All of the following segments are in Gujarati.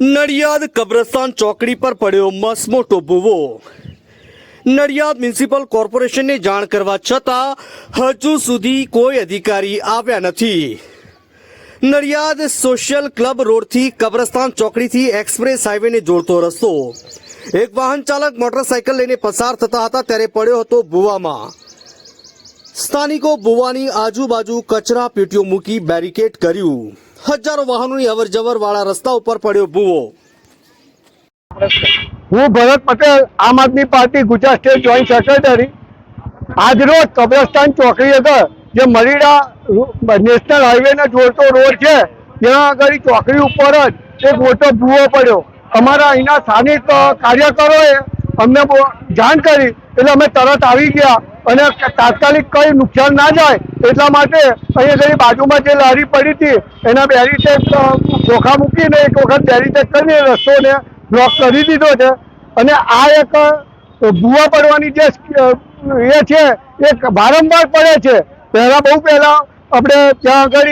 નડિયાદ કબ્રસ્તાન ચોકડી પર પડ્યો મસમોટો ભૂવો. નડિયાદ મ્યુનિસિપલ કોર્પોરેશનને જાણ કરવા છતાં હજુ સુધી કોઈ અધિકારી આવ્યા નથી. નડિયાદ સોશિયલ ક્લબ રોડથી કબ્રસ્તાન ચોકડીથી એક્સપ્રેસ હાઈવેને જોડતો રસ્તો. એક વાહન ચાલક મોટરસાયકલ લઈને પસાર થતા હતા ત્યારે પડ્યો હતો ભૂવામાં. સ્થાનિકો ભુવાની આજુબાજુ કચરા પેટીઓ મૂકી બેરિકેડ કર્યું. હજારો વાહનોની અવરજવર વાળા રસ્તા ઉપર પડ્યો ભૂવો. હું Bharat Patel, Aam Aadmi party Gujarat state joint secretary. આજરોજ કબ્રસ્તાન ચોકડી આગળ જે મરીડા નેશનલ હાઈવેને જોડતો રોડ છે, ત્યાં આગળ ચોકડી ઉપર જ એક મોટો ભૂવો પડ્યો. અમારા અહીંના સ્થાનિક કાર્યકરોએ અમને જાણ કરી, એટલે અમે તરત આવી ગયા. અને તાત્કાલિક કઈ નુકસાન ના જાય એટલા માટે અહીંયા ઘણી બાજુમાં જે લારી પડી હતી, એના બેરીટેડ ચોખા મૂકીને એક વખત બેરીટેડ કરીને રસ્તોને બ્લોક કરી દીધો છે. અને આ એક ભૂવા પડવાની જે એ છે, એ વારંવાર પડે છે. પહેલા બહુ પહેલાં આપણે ત્યાં આગળ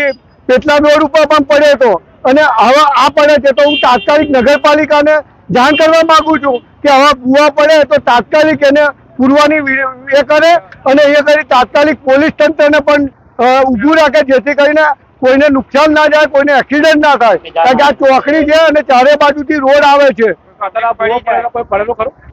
પેટલા રોડ ઉપર પણ પડ્યો હતો. અને હવે આ પડે છે તો હું તાત્કાલિક નગરપાલિકાને જાણ કરવા માગું છું કે હવે ભૂવા પડે તો તાત્કાલિક એને પૂરવાની એ કરે અને એ કરી તાત્કાલિક પોલીસ તંત્રને પણ ઊભું રાખે, જેથી કરીને કોઈને નુકસાન ના જાય, કોઈને એક્સિડન્ટ ના થાય. કારણ કે આ ચોકડી છે અને ચારે બાજુથી રોડ આવે છે.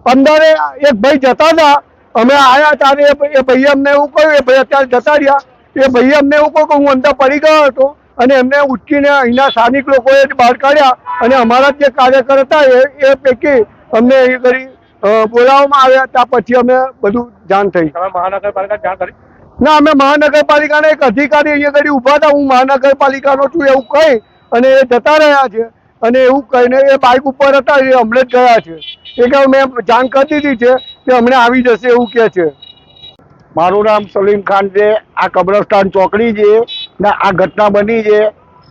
પંદરે એક ભાઈ જતા હતા. અમે આવ્યા ત્યારે એ ભાઈ- ભાઈએ અમને એવું કહ્યું, એ ભાઈ અત્યારે જતા રહ્યા. એ ભાઈએ અમને એવું કહ્યું કે હું અંદર પડી ગયો હતો અને એમને ઉચકીને અહીંના સ્થાનિક લોકોએ બહાર કાઢ્યા અને અમારા જે કાર્યકર હતા એ પૈકી અમને એ કરી બોલાવવામાં આવ્યા ત્યાં પછી અમે બધું જાણ થઈ. મહાનગરપાલિકા જાણ કરી? ના અમે મહાનગરપાલિકાના એક અધિકારી અહીંયા આગળ ઊભા હતા. હું મહાનગરપાલિકાનો છું એવું કહી અને એ જતા રહ્યા છે. અને એવું કહીને એ બાઇક ઉપર હતા એ હમણાં જ ગયા છે. એ કે મેં જાણ કરી દીધી છે કે હમણાં આવી જશે એવું કહે છે. મારું નામ સલીમ ખાન છે. આ કબ્રસ્તાન ચોકડી છે ને આ ઘટના બની છે.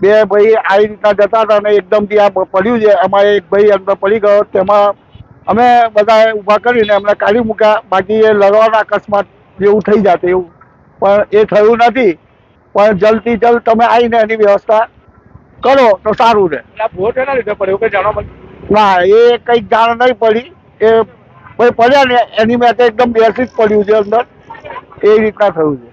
બે ભાઈ આવી રીતના જતા હતા અને એકદમથી આ પડ્યું છે. એમાં એક ભાઈ અંદર પડી ગયો. તેમાં અમે બધા ઊભા કરીને એમને કાઢી મૂક્યા. બાકી એ લડવાના અકસ્માત જેવું થઈ જાતે એવું. પણ એ થયું નથી. પણ જલ્દથી જલ્દ તમે આવીને એની વ્યવસ્થા કરો તો સારું રહે. ભોટ એના લીધે પડ્યો કે જાણવા ના એ કંઈક જાણ નહીં પડી. એ ભાઈ પડ્યા ને એની મેં એકદમ બેસી જ પડ્યું છે અંદર. એ રીતના થયું છે.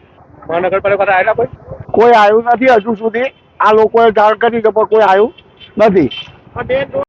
મહાનગરપાલિકા આવેલા કોઈ? કોઈ આવ્યું નથી હજુ સુધી. આ લોકોએ જાણ કરી કે પણ કોઈ આવ્યું નથી.